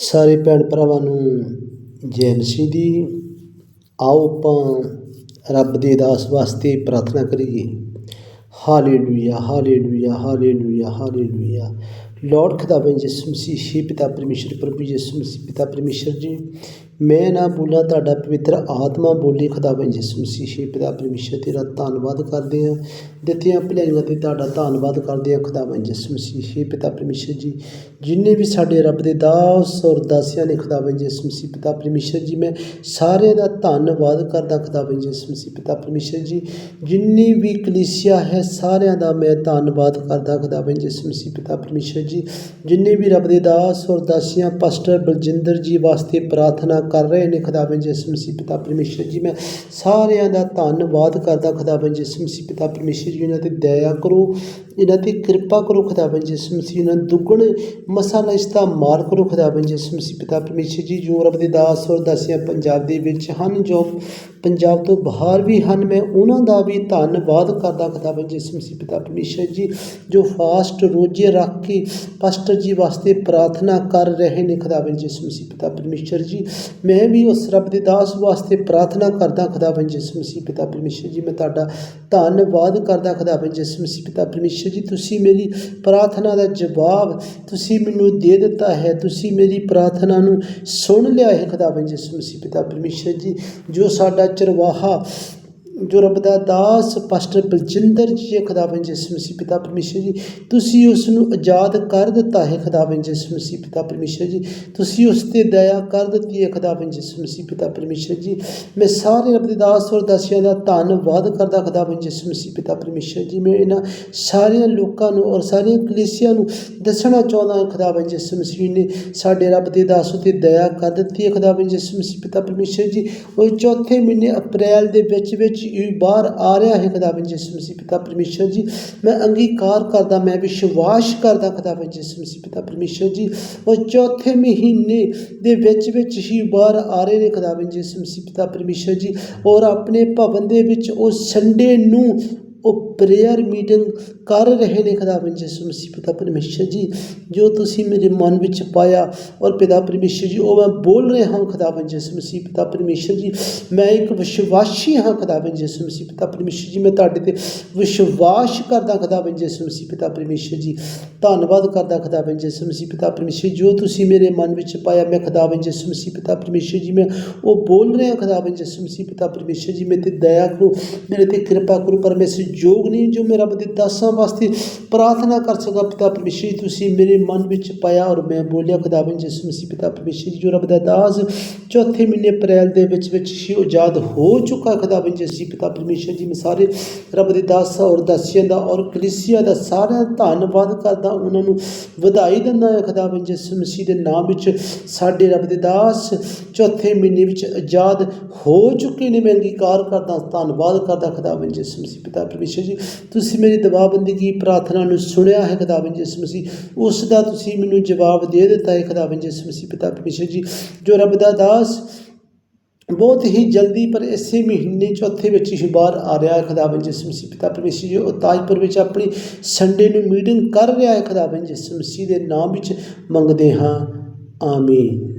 ਸਾਰੇ ਭੈਣ ਭਰਾਵਾਂ ਨੂੰ ਜੈ ਮਸੀਹ। ਦੀ ਆਓ ਆਪਾਂ ਰੱਬ ਦੀ ਦਾਸ ਵਾਸਤੇ ਪ੍ਰਾਰਥਨਾ ਕਰੀਏ। Hallelujah hallelujah hallelujah hallelujah. Lord ਖੁਦਾਵੰ Yisu Masih ਹੀ ਪਿਤਾ ਪਰਮੇਸ਼ਰ, ਪ੍ਰਭੂ ਯਿਸੂ ਮਸੀਹ, ਪਿਤਾ ਪਰਮੇਸ਼ਰ ਜੀ ਮੈਂ ਨਾ ਬੋਲਾਂ, ਤੁਹਾਡਾ ਪਵਿੱਤਰ ਆਤਮਾ ਬੋਲੀ ਖੁਦਾਵੰ ਯਿਸੂ ਮਸੀਹ। ਪਿਤਾ ਪਰਮੇਸ਼ਰ, ਤੇਰਾ ਧੰਨਵਾਦ ਕਰਦੇ ਹਾਂ। ਦਿੱਤੀਆਂ ਭਲਾਈਆਂ ਤੇ ਤੁਹਾਡਾ ਧੰਨਵਾਦ ਕਰਦੇ ਹਾਂ। ਖੁਦਾਵੰ ਯਿਸੂ ਮਸੀਹ। ਹੀ ਪਿਤਾ ਪਰਮੇਸ਼ਰ ਜੀ, ਜਿੰਨੇ ਵੀ ਸਾਡੇ ਰੱਬ ਦੇ ਦਾਸ ਔਰ ਦਾਸੀਆਂ ਨੇ ਖੁਦਾਵੰ ਯਿਸੂ ਮਸੀਹ। ਪਿਤਾ ਪਰਮੇਸ਼ਰ ਜੀ, ਮੈਂ ਸਾਰਿਆਂ ਦਾ ਧੰਨਵਾਦ ਕਰਦਾ ਖੁਦਾਵੰ ਯਿਸੂ ਮਸੀਹ। ਪਿਤਾ ਪਰਮੇਸ਼ਰ ਜੀ, ਜਿੰਨੀ ਵੀ ਕਲੀਸਿਆ ਹੈ, ਸਾਰਿਆਂ ਦਾ ਮੈਂ ਧੰਨਵਾਦ ਕਰਦਾ ਖੁਦਾਵੰ ਯਿਸੂ ਮਸੀਹ। ਪਿਤਾ ਪਰਮੇਸ਼ਰ ਜੀ, ਜਿੰਨੇ ਵੀ ਰੱਬ ਦੇ ਦਾਸ ਔਰ ਦਾਸੀਆਂ, ਪਾਸਟਰ ਬਲਜਿੰਦਰ ਜੀ ਵਾਸਤੇ ਪ੍ਰਾਰਥਨਾ ਕਰ ਰਹੇ ਨੇ ਖੁਦਾਵੰ ਯਿਸੂ ਮਸੀਹ, ਪਿਤਾ ਪਰਮੇਸ਼ਰ ਜੀ। ਮੈਂ ਸਾਰਿਆਂ ਦਾ ਧੰਨਵਾਦ ਕਰਦਾ ਖੁਦਾਵੰ ਯਿਸੂ ਮਸੀਹ, ਪਿਤਾ ਪਰਮੇਸ਼ਰ ਜੀ, ਇਹਨਾਂ ਤੇ ਦਇਆ ਕਰੋ। ਇਹਨਾਂ ਤੇ ਕਿਰਪਾ ਕਰੋ ਖੁਦਾਵੰ ਯਿਸੂ ਮਸੀਹ, ਇਹਨਾਂ ਦੁੱਗਣ ਮਸਾਲਾ ਇਸ ਦਾ ਮਾਰ ਕਰੋ ਖੁਦਾਵੰ ਯਿਸੂ ਮਸੀਹ, ਪਿਤਾ ਪਰਮੇਸ਼ਰ ਜੀ। ਜੋ ਰੱਬ ਦੇ ਦਾਸ ਔਰ ਦਾਸੀਆਂ ਪੰਜਾਬ ਦੇ ਵਿੱਚ ਹਨ, ਜੋ ਪੰਜਾਬ ਤੋਂ ਬਾਹਰ ਵੀ ਹਨ, ਮੈਂ ਉਹਨਾਂ ਦਾ ਵੀ ਧੰਨਵਾਦ ਕਰਦਾ ਖੁਦਾਵੰ ਯਿਸੂ ਮਸੀਹ, ਪਿਤਾ ਪਰਮੇਸ਼ਰ ਜੀ, ਜੋ ਫਾਸਟ ਰੋਜ਼ੇ ਰੱਖ ਕੇ ਪਾਸਟਰ ਜੀ ਵਾਸਤੇ ਪ੍ਰਾਰਥਨਾ ਕਰ ਰਹੇ ਨੇ ਖੁਦਾਵੰ ਯਿਸੂ ਮਸੀਹ, ਪਿਤਾ ਪਰਮੇਸ਼ਰ ਜੀ। ਮੈਂ ਵੀ ਉਸ ਰੱਬ ਦੇ ਦਾਸ ਵਾਸਤੇ ਪ੍ਰਾਰਥਨਾ ਕਰਦਾ ਖੁਦਾਵੰ ਯਿਸੂ ਮਸੀਹ, ਪਿਤਾ ਪਰਮੇਸ਼ਰ ਜੀ, ਮੈਂ ਤੁਹਾਡਾ ਧੰਨਵਾਦ ਕਰਦਾ ਖੁਦਾਵੰ ਯਿਸੂ ਮਸੀਹ, ਪਿਤਾ ਪਰਮੇਸ਼ਰ ਜੀ, ਤੁਸੀਂ ਮੇਰੀ ਪ੍ਰਾਰਥਨਾ ਦਾ ਜਵਾਬ, ਤੁਸੀਂ ਮੈਨੂੰ ਦੇ ਦਿੱਤਾ ਹੈ, ਤੁਸੀਂ ਮੇਰੀ ਪ੍ਰਾਰਥਨਾ ਨੂੰ ਸੁਣ ਲਿਆ ਹੈ ਖੁਦਾਵੰ ਯਿਸੂ ਮਸੀਹ, ਪਿਤਾ ਪਰਮੇਸ਼ਰ ਜੀ, ਜੋ ਸਾਡਾ ਚਰਵਾਹਾ ਜੋ ਰੱਬ ਦਾ ਦਾਸ, ਪਾਸਟਰ ਬਲਜਿੰਦਰ ਜੀ ਹੈ ਖੁਦਾਵੰ ਯਿਸੂ ਮਸੀਹ ਪਿਤਾ ਪਰਮੇਸ਼ਰ ਜੀ, ਤੁਸੀਂ ਉਸ ਨੂੰ ਆਜ਼ਾਦ ਕਰ ਦਿੱਤਾ ਹੈ ਖੁਦਾਵੰ ਯਿਸੂ ਮਸੀਹ ਪਿਤਾ ਪਰਮੇਸ਼ਰ ਜੀ। ਤੁਸੀਂ ਉਸ ਤੇ ਦਇਆ ਕਰ ਦਿੱਤੀ ਹੈ ਖੁਦਾਵੰ ਯਿਸੂ ਮਸੀਹ ਪਿਤਾ ਪਰਮੇਸ਼ਰ ਜੀ। ਮੈਂ ਸਾਰੇ ਰੱਬ ਦੇ ਦਾਸ ਔਰ ਦਾਸੀਆਂ ਦਾ ਧੰਨਵਾਦ ਕਰਦਾ ਖੁਦਾਵੰ ਯਿਸੂ ਮਸੀਹ ਪਿਤਾ ਪਰਮੇਸ਼ਰ ਜੀ। ਮੈਂ ਇਹਨਾਂ ਸਾਰਿਆਂ ਲੋਕਾਂ ਨੂੰ ਔਰ ਸਾਰੀਆਂ ਕਲੀਸਿਆਂ ਨੂੰ ਦੱਸਣਾ ਚਾਹੁੰਦਾ ਹਾਂ ਖੁਦਾਵੰ ਯਿਸੂ ਮਸੀਹ ਨੇ ਸਾਡੇ ਰੱਬ ਦੇ ਦਾਸ ਉਤੇ ਦਇਆ ਕਰ ਦਿੱਤੀ ਹੈ ਖੁਦਾਵੰ ਯਿਸੂ ਮਸੀਹ ਪਿਤਾ ਪਰਮੇਸ਼ਰ ਜੀ। ਉਹ ਚੌਥੇ ਮਹੀਨੇ ਅਪ੍ਰੈਲ ਦੇ ਵਿੱਚ ਵਿੱਚ ਇਹ ਬਾਹਰ ਆ ਰਿਹਾ ਹੈ ਖੁਦਾਵੰ ਯਿਸੂ ਮਸੀਹ, ਪਿਤਾ ਪਰਮੇਸ਼ਰ ਜੀ। ਮੈਂ ਅੰਗੀਕਾਰ ਕਰਦਾ, ਮੈਂ ਵਿਸ਼ਵਾਸ ਕਰਦਾ ਖੁਦਾਵੰ ਯਿਸੂ ਮਸੀਹ, ਪਿਤਾ ਪਰਮੇਸ਼ਰ ਜੀ। ਉਹ ਚੌਥੇ ਮਹੀਨੇ ਦੇ ਵਿੱਚ ਵਿੱਚ ਹੀ ਬਾਹਰ ਆ ਰਹੇ ਨੇ ਖੁਦਾਵੰ ਯਿਸੂ ਮਸੀਹ, ਪਿਤਾ ਪਰਮੇਸ਼ਰ ਜੀ। ਔਰ ਆਪਣੇ ਭਵਨ ਦੇ ਵਿੱਚ ਉਹ ਸੰਡੇ ਨੂੰ ਉਹ ਪ੍ਰੇਅਰ ਮੀਟਿੰਗ ਕਰ ਰਹੇ ਨੇ ਖੁਦਾਵੰ ਯਿਸੂ ਮਸੀਹ, ਪਿਤਾ ਪਰਮੇਸ਼ਰ ਜੀ, ਜੋ ਤੁਸੀਂ ਮੇਰੇ ਮਨ ਵਿੱਚ ਪਾਇਆ ਔਰ ਪਿਤਾ ਪਰਮੇਸ਼ਰ ਜੀ, ਉਹ ਮੈਂ ਬੋਲ ਰਿਹਾ ਹਾਂ ਖੁਦਾਵੰ ਯਿਸੂ ਮਸੀਹ, ਪਿਤਾ ਪਰਮੇਸ਼ਰ ਜੀ, ਮੈਂ ਇੱਕ ਵਿਸ਼ਵਾਸੀ ਹਾਂ ਖੁਦਾਵੰ ਯਿਸੂ ਮਸੀਹ, ਪਿਤਾ ਪਰਮੇਸ਼ਰ ਜੀ, ਮੈਂ ਤੁਹਾਡੇ ਤੇ ਵਿਸ਼ਵਾਸ ਕਰਦਾ ਖੁਦਾਵੰ ਯਿਸੂ ਮਸੀਹ, ਪਿਤਾ ਪਰਮੇਸ਼ਰ ਜੀ, ਧੰਨਵਾਦ ਕਰਦਾ ਖੁਦਾਵੰ ਯਿਸੂ ਮਸੀਹ, ਪਿਤਾ ਪਰਮੇਸ਼ਰ ਜੋ ਤੁਸੀਂ ਮੇਰੇ ਮਨ ਵਿੱਚ ਪਾਇਆ, ਮੈਂ ਖੁਦਾਵੰ ਯਿਸੂ ਮਸੀਹ, ਪਿਤਾ ਪਰਮੇਸ਼ਰ ਜੀ, ਮੈਂ ਉਹ ਬੋਲ ਰਿਹਾ ਖੁਦਾਵੰ ਯਿਸੂ ਮਸੀਹ, ਪਿਤਾ ਪਰਮੇਸ਼ਰ ਜੀ, ਮੇਰੇ ਤੇ ਦਇਆ ਕਰੋ, ਮੇਰੇ ਤੇ ਕਿਰਪਾ ਕਰੋ, ਪਰਮੇਸ਼ਰ ਯੋਗ ਨਹੀਂ ਜੋ ਮੈਂ ਰੱਬ ਦੇ ਦਾਸਾਂ ਵਾਸਤੇ ਪ੍ਰਾਰਥਨਾ ਕਰ ਸਕਾਂ ਪਿਤਾ ਪਰਮੇਸ਼ਰ ਜੀ, ਤੁਸੀਂ ਮੇਰੇ ਮਨ ਵਿੱਚ ਪਾਇਆ ਔਰ ਮੈਂ ਬੋਲਿਆ ਖੁਦਾਵੰ ਯਿਸੂ ਮਸੀਹ ਪਿਤਾ ਪਰਮੇਸ਼ਰ ਜੀ, ਜੋ ਰੱਬ ਦਾ ਦਾਸ ਚੌਥੇ ਮਹੀਨੇ ਅਪ੍ਰੈਲ ਦੇ ਵਿੱਚ ਵਿੱਚ ਹੀ ਆਜ਼ਾਦ ਹੋ ਚੁੱਕਾ ਖੁਦਾਵੰ ਯਿਸੂ ਪਿਤਾ ਪਰਮੇਸ਼ਰ ਜੀ, ਮੈਂ ਸਾਰੇ ਰੱਬ ਦੇ ਦਾਸਾਂ ਔਰ ਦਾਸੀਆਂ ਦਾ ਔਰ ਕਲੀਸਿਆ ਦਾ ਸਾਰਿਆਂ ਦਾ ਧੰਨਵਾਦ ਕਰਦਾ, ਉਹਨਾਂ ਨੂੰ ਵਧਾਈ ਦਿੰਦਾ ਹਾਂ ਖੁਦਾਵੰ ਯਿਸੂ ਮਸੀਹ ਦੇ ਨਾਮ ਵਿੱਚ ਸਾਡੇ ਰੱਬ ਦੇ ਦਾਸ ਚੌਥੇ ਮਹੀਨੇ ਵਿੱਚ ਆਜ਼ਾਦ ਹੋ ਚੁੱਕੇ ਨੇ, ਮੈਂ ਅੰਗੀਕਾਰ ਕਰਦਾ, ਧੰਨਵਾਦ ਕਰਦਾ ਖੁਦਾਵੰ ਯਿਸੂ ਮਸੀਹ ਪਿਤਾ ਪਰਮੇਸ਼ਰ ਜੀ, ਤੁਸੀਂ ਮੇਰੀ ਦੁਆ ਬੰਦਗੀ ਪ੍ਰਾਰਥਨਾ ਨੂੰ ਸੁਣਿਆ ਹੈ ਖੁਦਾਵੰ ਯਿਸੂ ਮਸੀਹ? ਉਸ ਦਾ ਤੁਸੀਂ ਮੈਨੂੰ ਜਵਾਬ ਦੇ ਦਿੱਤਾ ਹੈ ਖੁਦਾਵੰ ਯਿਸੂ ਮਸੀਹ ਪਿਤਾ ਪਰਮੇਸ਼ਰ ਜੀ, ਜੋ ਰੱਬ ਦਾ ਦਾਸ ਬਹੁਤ ਹੀ ਜਲਦੀ ਪਰ ਇਸੇ ਮਹੀਨੇ ਚੌਥੇ ਵਿੱਚ ਹੀ ਬਾਹਰ ਆ ਰਿਹਾ ਹੈ ਖੁਦਾਵੰ ਯਿਸੂ ਮਸੀਹ ਪਿਤਾ ਪਰਮੇਸ਼ਰ ਜੀ। ਉਹ ਤਾਜਪੁਰ ਵਿੱਚ ਆਪਣੀ ਸੰਡੇ ਨੂੰ ਮੀਟਿੰਗ ਕਰ ਰਿਹਾ ਹੈ ਖੁਦਾਵੰ ਯਿਸੂ ਮਸੀਹ ਦੇ ਨਾਮ ਵਿੱਚ ਮੰਗਦੇ ਹਾਂ। ਆਮੀਨ।